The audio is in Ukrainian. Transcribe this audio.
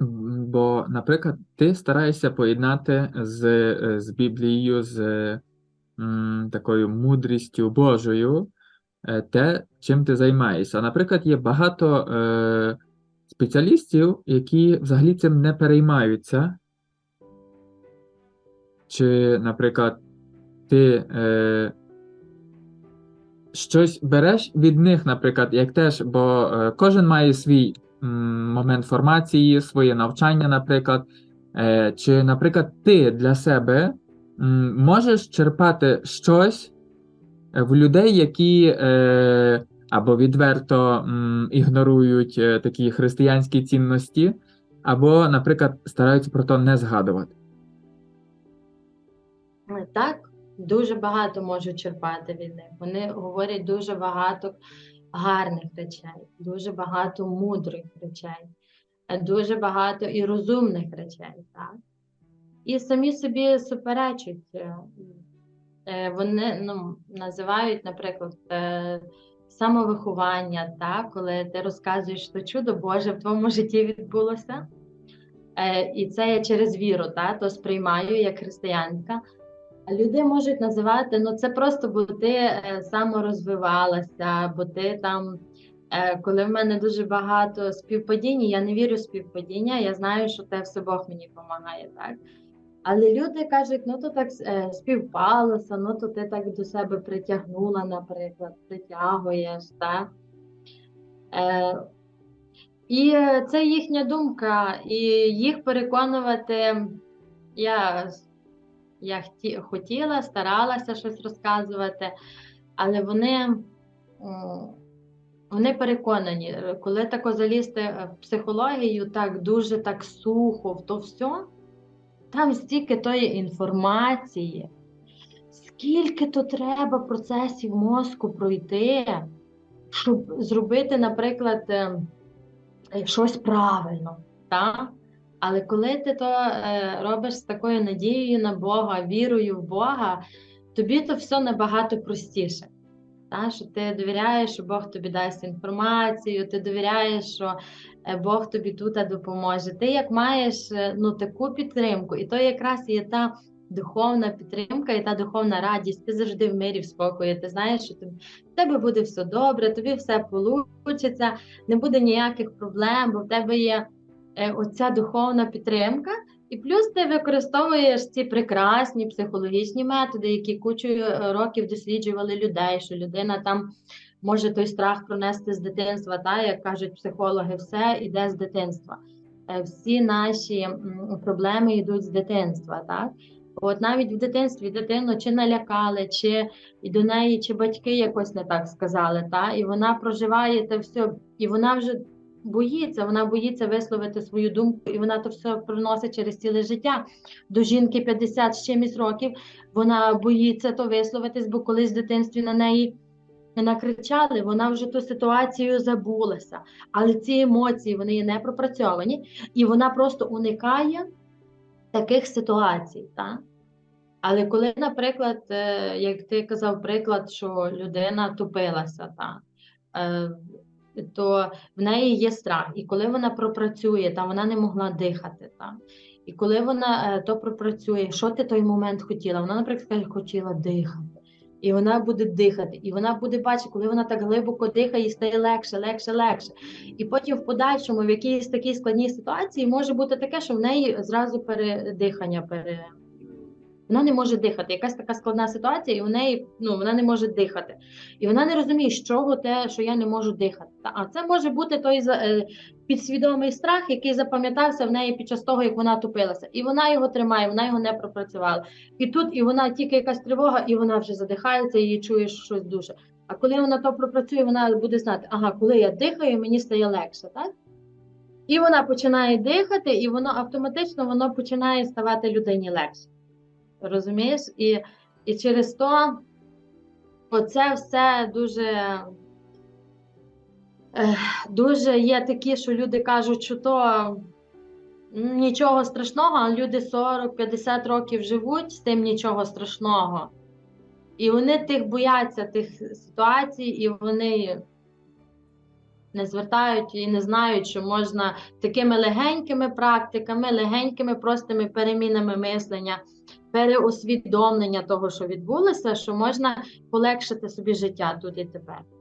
Бо, наприклад, ти стараєшся поєднати з, з Біблією, з м, такою мудрістю Божою е, те, чим ти займаєшся. Наприклад, є багато е, спеціалістів, які взагалі цим не переймаються. Чи, наприклад, ти е, щось береш від них, наприклад, як теж, бо е, кожен має свій момент формації, своє навчання, наприклад. Е, чи, наприклад, ти для себе можеш черпати щось е, в людей, які е, або відверто ігнорують такі християнські цінності, або, наприклад, стараються про то не згадувати. Так, дуже багато можуть черпати від них. Вони говорять дуже багато гарних речей, дуже багато мудрих речей, е, дуже багато і розумних речей. Так? І самі собі суперечать. е, е, Вони ну, називають, наприклад, самовиховання, так? коли ти розказуєш, що чудо Боже в твоєму житті відбулося. І це я через віру, так? то сприймаю як християнка. Люди можуть називати, ну це просто бо ти е, саморозвивалася, бо ти там, е, коли в мене дуже багато співпадінь, я не вірю в співпадіння, я знаю, що те все Бог мені допомагає, так? Але люди кажуть, ну то так е, співпалося, ну то ти так до себе притягнула, наприклад, притягуєш, так? Е, і це їхня думка, і їх переконувати я я хотіла, старалася щось розказувати, але вони, вони переконані, коли тако залізти в психологію так дуже так сухо, в то все, там стільки тої інформації, скільки то треба процесів мозку пройти, щоб зробити, наприклад, е, щось правильно. Так? Але коли ти то е, робиш з такою надією на Бога, вірою в Бога, тобі то все набагато простіше. Та? Що ти довіряєш, що Бог тобі дасть інформацію, ти довіряєш, що е, Бог тобі тут допоможе. Ти як маєш е, ну, таку підтримку, і то якраз є та духовна підтримка і та духовна радість. Ти завжди в мирі, в спокої. Ти знаєш, що тобі, в тебе буде все добре, тобі все вийде, не буде ніяких проблем, бо в тебе є оця духовна підтримка. І плюс ти використовуєш ці прекрасні психологічні методи, які кучою е, років досліджували людей, що людина там може той страх пронести з дитинства, та як кажуть психологи, все йде з дитинства. Е, Всі наші проблеми йдуть з дитинства. так? От навіть в дитинстві дитину чи налякали, чи і до неї, чи батьки якось не так сказали, та? і вона проживає це все, і вона вже боїться, вона боїться висловити свою думку, і вона то все проносить через ціле життя. До жінки 50 з чимось років вона боїться то висловитись, бо колись в дитинстві на неї накричали, вона вже ту ситуацію забулася. Але ці емоції вони не пропрацьовані, і вона просто уникає таких ситуацій. Так? Але коли, наприклад, е, як ти казав приклад, що людина тупилася, так? То в неї є страх. І коли вона пропрацює, там вона не могла дихати. Там. І коли вона е, то пропрацює, що ти той момент хотіла? Вона, наприклад, каже, хотіла дихати. І вона буде дихати, і вона буде бачити, коли вона так глибоко дихає, їй стає легше, легше, легше. І потім в подальшому, в якійсь такій складній ситуації, може бути таке, що в неї зразу передихання пере. Вона не може дихати. Якась така складна ситуація, і в неї ну вона не може дихати. І вона не розуміє, з чого те, що я не можу дихати. А це може бути той е, підсвідомий страх, який запам'ятався в неї під час того, як вона тупилася. І вона його тримає, вона його не пропрацювала. І тут і вона тільки якась тривога, і вона вже задихається, і чує щось дуже. А коли вона то пропрацює, вона буде знати, ага, коли я дихаю, мені стає легше, так? І вона починає дихати, і воно автоматично воно починає ставати людині легше. Розумієш? І і через то оце все дуже дуже є такі, що люди кажуть, що то нічого страшного, а люди 40-50 років живуть з тим нічого страшного. І вони тих бояться тих ситуацій, і вони не звертають і не знають, що можна такими легенькими практиками, легенькими простими перемінами мислення, переусвідомлення того, що відбулося, що можна полегшити собі життя тут і тепер.